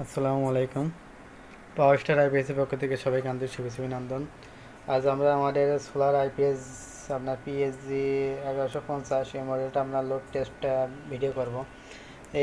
আসসালামু আলাইকুম। পাওয়ার স্টার আইপিএসের পক্ষ থেকে সবাইকে আন্তরিক শুভেচ্ছা অভিনন্দন। আজ আমরা আমাদের সোলার আইপিএস আপনার পিএসজি এগারোশো পঞ্চাশ এই মডেলটা আমরা লোড টেস্টটা ভিডিও করব।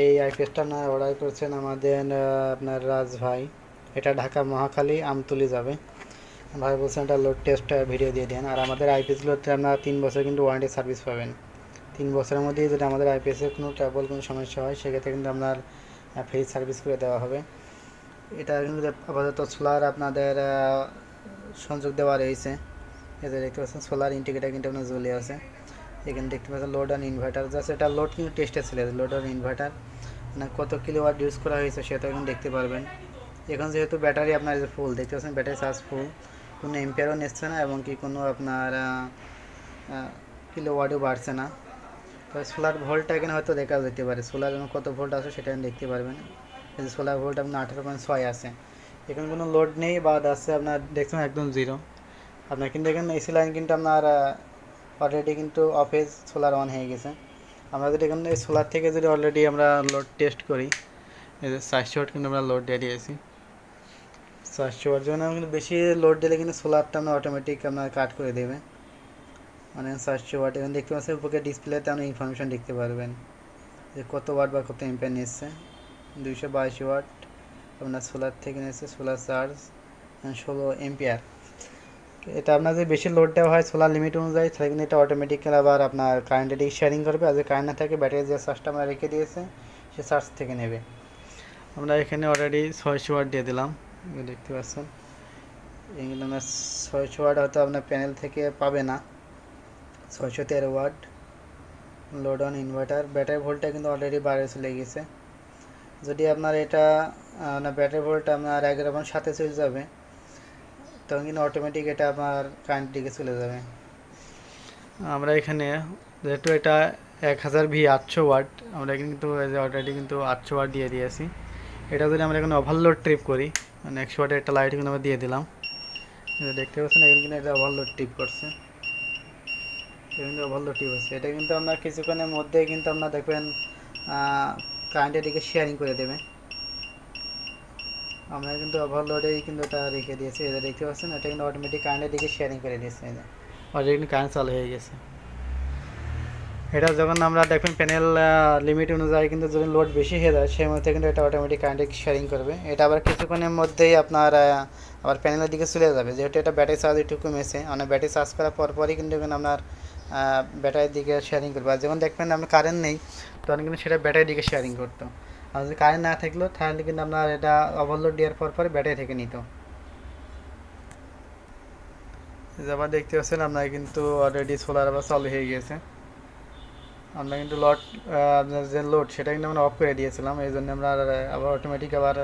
এই আইপিএসটা আপনার অর্ডার করছেন আমাদের আপনার রাজ ভাই। এটা ঢাকা মহাখালী আমতুলি যাবে। ভাই বলছেন এটা লোড টেস্ট ভিডিও দিয়ে দেন। আর আমাদের আইপিএসগুলোতে আপনারা তিন বছর কিন্তু ওয়ারেন্টি সার্ভিস পাবেন। তিন বছরের মধ্যেই যদি আমাদের আইপিএসের কোনো ট্রাবল কোনো সমস্যা হয়, সেক্ষেত্রে কিন্তু আপনার ফ্রি সার্ভিস করে দেওয়া হবে। এটা কিন্তু আপাতত সোলার আপনাদের সংযোগ দেওয়া রয়েছে। এতে দেখতে পাচ্ছেন সোলার ইন্ডিকেটার কিন্তু আপনার জ্বলে আছে। এখানে দেখতে পাচ্ছেন লোড অ্যান্ড ইনভার্টার জাস্ট এটা লোড কিন্তু টেস্টে ছিল লোড অ্যান্ড ইনভার্টার মানে কত কিলো কিলোওয়াট ইউজ করা হয়েছে সেটা এখন দেখতে পারবেন। এখন যেহেতু ব্যাটারি আপনার ফুল দেখতে পাচ্ছেন ব্যাটারি চার্জ ফুল কোনো এম্পিয়ারও নিচ্ছে না এবং কি কোনো আপনার কিলো কিলোওয়াটও বাড়ছে না। তো সোলার ভোল্টটা এখানে হয়তো দেখা যেতে পারে। সোলার কত ভোল্ট আছে সেটা দেখতে পারবেন। সোলার ভোল্ট আপনার আঠারো পয়েন্ট ছয় আছে। এখানে কোনো লোড নেই, বাদ আছে আপনার দেখছেন একদম জিরো। আপনার কিন্তু এখানে এসি লাইন কিন্তু আপনার অলরেডি কিন্তু অফেজ সোলার অন হয়ে গেছে। আমরা যদি এখানে সোলার থেকে যদি অলরেডি আমরা লোড টেস্ট করি চারশো ওয়াট কিন্তু আমরা লোড দিয়ে দিয়েছি। চারশো ওয়াট আমরা কিন্তু বেশি লোড দিলে কিন্তু সোলারটা আপনার অটোমেটিক আপনার কাট করে দেবে। মানে চারশো ওয়াট এখানে দেখতে পাচ্ছেন উপরে ডিসপ্লেতে আপনি ইনফরমেশন দেখতে পারবেন। যে কত ওয়াট বা কত এম্পিয়ার নিচ্ছে। দুইশো বাইশ ওয়াট আপনার সোলার থেকে নিচ্ছে সোলার চার্জ ষোলো এম্পিয়ার এটা আপনার যে বেশি লোড দেওয়া হয় সোলার লিমিট অনুযায়ী, তাহলে কিন্তু এটা অটোমেটিক আবার আপনার কারেন্টের দিকে শেয়ারিং করবে। আর যে কারেন্ট না থাকে ব্যাটারি যে চার্জটা আমরা রেখে দিয়েছে, সে চার্জ থেকে নেবে। আমরা এখানে অলরেডি ছয়শো ওয়াট দিয়ে দিলাম। দেখতে পাচ্ছেন। এগুলো আমরা ছয়শো ওয়াট হয়তো আপনার প্যানেল থেকে পাবে না। ছয়শো তেরো watt load on inverter battery ভোল্টটা কিন্তু অলরেডি বাইরে চলে গেছে। যদি আপনার এটা আপনার ব্যাটারি ভোল্টটা আপনার এগারো পয়েন্ট সাথে চলে যাবে, তখন কিন্তু অটোমেটিক এটা আপনার কারেন্ট দিকে চলে যাবে। আমরা এখানে যেহেতু এটা এক হাজার ভি আটশো ওয়াট আমরা কিন্তু অলরেডি কিন্তু আটশো ওয়াট দিয়ে দিয়েছি। এটা যদি আমরা এখানে ওভারলোড ট্রিপ করি মানে একশো ওয়াটের একটা লাইট কিন্তু আমরা দিয়ে দিলাম। দেখতে পাচ্ছেন, এখানে কিন্তু এটা ওভারলোড ট্রিপ করছে। কিন্তু ওভারলোড ট্রিপ হচ্ছে এটা কিন্তু আপনার কিছুক্ষণের মধ্যে কিন্তু আপনার দেখবেন কারেন্টের দিকে শেয়ারিং করে দেবে। আমরা কিন্তু ওভারলোডেই কিন্তু এটা রেখে দিয়েছি। এটা দেখতে পাচ্ছেন, এটা কিন্তু অটোমেটিক কারেন্টের দিকে শেয়ারিং করে দিয়েছে। এটা অলরেডি কিন্তু কারেন্ট চালু হয়ে গেছে। এটা যখন আমরা দেখবেন প্যানেল লিমিট অনুযায়ী কিন্তু যদি লোড বেশি হয়ে যায়, সেই মধ্যে কিন্তু এটা অটোমেটিক কারেন্ট শেয়ারিং করবে। এটা আবার কিছুক্ষণের মধ্যেই আপনার আবার প্যানেলের দিকে চলে যাবে। যেহেতু এটা ব্যাটারি চার্জ একটু কমেছে মানে ব্যাটারি চার্জ করার পর পরই কিন্তু আপনার ব্যাটারির দিকে শেয়ারিং করবে। আর যখন দেখবেন আপনার কারেন্ট নেই তখন কিন্তু সেটা ব্যাটারির দিকে শেয়ারিং করতো। আর যদি কারেন্ট না থাকল, তাহলে কিন্তু আপনার এটা ওভারলোড দেওয়ার পর পরে ব্যাটারি থেকে নিত। আবার দেখতে পাচ্ছেন, আপনার কিন্তু অলরেডি সোলার আবার চালু হয়ে গিয়েছে। আমরা কিন্তু লট যে লোড সেটা কিন্তু আমরা অফ করে দিয়েছিলাম। এই জন্য আমরা আবার অটোমেটিক আবার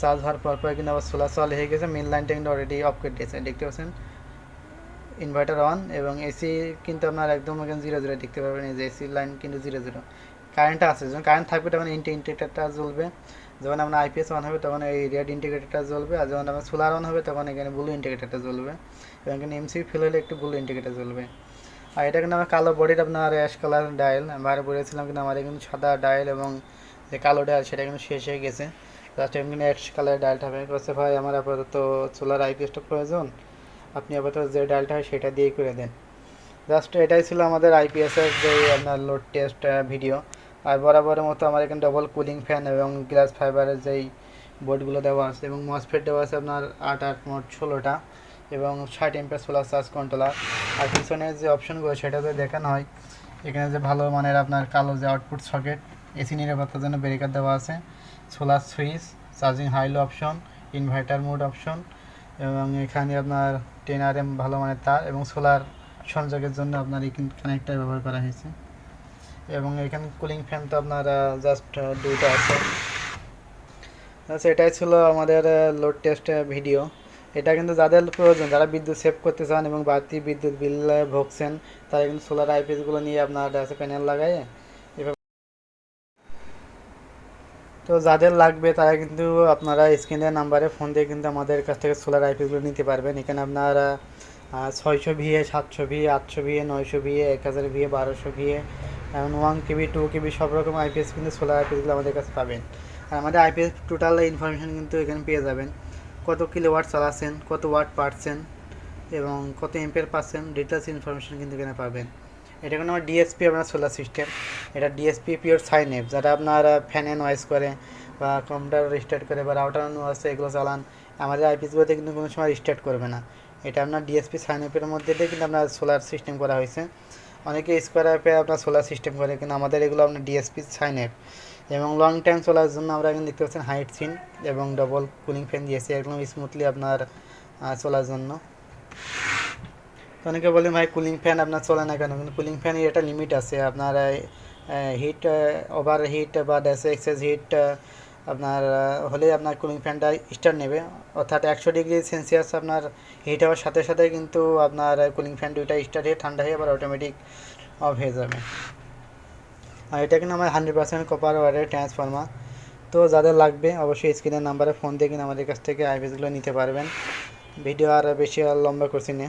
চার্জ হওয়ার পর পরে কিন্তু আবার সোলার চালু হয়ে গেছে মেন লাইনটা কিন্তু অলরেডি অফ করে দিয়েছে। দেখতে পাচ্ছেন? ইনভার্টার অন এবং এসি কিন্তু আপনার একদম এখানে জিরো জিরো দেখতে পারবেন এই যে এসি লাইন কিন্তু জিরো জিরো কারেন্টটা আছে, যখন কারেন্ট থাকবে তখন ইন্টি ইন্ডিকেটারটা জ্বলবে। যখন আপনার আইপিএস অন হবে তখন এই রেড ইন্ডিকেটারটা জ্বলবে, আর যখন আপনার সোলার অন হবে তখন এখানে ব্লু ইন্ডিকেটারটা জ্বলবে। এবং এখানে এমসি ফিল হলে একটু ব্লু ইন্ডিকেটার জ্বলবে। আর এটা কিন্তু আমার কালো বডির আপনার অ্যাশ কালার ডায়াল আমি বাইরে বলেছিলাম কিন্তু আমাদের কিন্তু সাদা ডায়াল এবং যে কালো ডায়াল সেটা কিন্তু শেষ হয়ে গেছে। জাস্ট এমনি অ্যাশ কালার ডায়ালটা হবে ভাই, আমার আপাতত সোলার আইপিএসটা প্রয়োজন। আপনি আপাতত যে ডালটা হয় সেটা দিয়েই করে দেন। জাস্ট এটাই ছিল আমাদের আইপিএসের যে আপনার লোড টেস্ট ভিডিও আর বরাবরের মতো আমার এখানে ডবল কুলিং ফ্যান এবং গ্লাস ফাইবারের যেই বোর্ডগুলো দেওয়া আছে এবং মসফেট দেওয়া আছে আপনার আট আট, মোট ষোলোটা এবং ষাট এমপের সোলার চার্জ কন্ট্রোলার আর পিছনের যে অপশনগুলো সেটাতে দেখানো হয়। এখানে যে ভালো মানের আপনার কালো যে আউটপুট সকেট এসি নিরাপত্তার জন্য ব্রেকার দেওয়া আছে। Solar switch charging high low option inverter mode option এবং এখানে আপনার টেন আর এম ভালো মানের তার এবং সোলার সংযোগের জন্য আপনার এই কানেক্টার ব্যবহার করা হয়েছে। এবং এখানে কুলিং ফ্যান তো আপনার জাস্ট দুইটা আছে। আচ্ছা এটাই ছিল আমাদের লোড টেস্ট ভিডিও এটা কিন্তু যাদের প্রয়োজন, যারা বিদ্যুৎ সেভ করতে চান এবং বাড়তি বিদ্যুৎ বিল ভোগছেন, তারা কিন্তু সোলার আইপিএসগুলো নিয়ে আপনার প্যানেল লাগায় তো যাদের লাগবে তারা কিন্তু আপনারা স্ক্রিনের নাম্বারে ফোন দিয়ে কিন্তু আমাদের কাছ থেকে সোলার আইপিএসগুলো নিতে পারবেন। এখানে আপনারা ছয়শো ভিএ সাতশো ভিএ আটশো ভিএ নয়শো ভিএ এক হাজার ভিএ বারোশো VA one KB two KB সব রকম আইপিএস কিন্তু সোলার আইপিএসগুলো আমাদের কাছে পাবেন। আর আমাদের আইপিএস টোটাল ইনফরমেশন কিন্তু এখানে পেয়ে যাবেন। কত কিলো ওয়াট চালাচ্ছেন কত ওয়াট পাচ্ছেন এবং কত এম্পের পাচ্ছেন ডিটেলস ইনফরমেশন কিন্তু এখানে পাবেন। এটা কোনো আমার ডিএসপি আপনার সোলার সিস্টেম এটা ডিএসপি পিওর সাইন অ্যাপ যারা আপনার ফ্যানে নয়েজ করে বা কম্পিউটার রিস্টার্ট করে বা রাউটার আছে এগুলো চালান, আমাদের আইপিএসগুলোতে কিন্তু কোনো সময় রিস্টার্ট করবে না। এটা আপনার ডিএসপি সাইন অ্যাপের মধ্যে দিয়ে কিন্তু আপনার সোলার সিস্টেম করা হয়েছে। অনেকে স্কোয়ার অ্যাপে আপনার সোলার সিস্টেম করে, কিন্তু আমাদের এগুলো আপনার ডিএসপি সাইন অ্যাপ এবং লং টাইম চলার জন্য আমরা এখন দেখতে পাচ্ছেন হাইট সিন এবং ডবল কুলিং ফ্যান দিয়েছি একদম স্মুথলি আপনার চলার জন্য। অনেকে বলে, ভাই কুলিং ফ্যান আপনার চলে না কেন? কিন্তু কুলিং ফ্যানের একটা লিমিট আছে। আপনার হিট ওভার হিট বা ড্যাসে এক্সেস হিট আপনার হলে আপনার কুলিং ফ্যানটা স্টার্ট নেবে। অর্থাৎ একশো ডিগ্রি সেলসিয়াস আপনার হিট হওয়ার সাথে সাথে কিন্তু আপনার কুলিং ফ্যান দুইটা স্টার্ট হয়ে ঠান্ডা হয়ে আবার অটোমেটিক অফ হয়ে যাবে। আর এটা কিন্তু আমার হান্ড্রেড পার্সেন্ট কপার ওয়ারের ট্রান্সফর্মার তো যাদের লাগবে, অবশ্যই স্ক্রিনের নাম্বারে ফোন দিয়ে কিন্তু আমাদের কাছ থেকে আইপিএসগুলো নিতে পারবেন। ভিডিও আর বেশি আর লম্বা করছি না।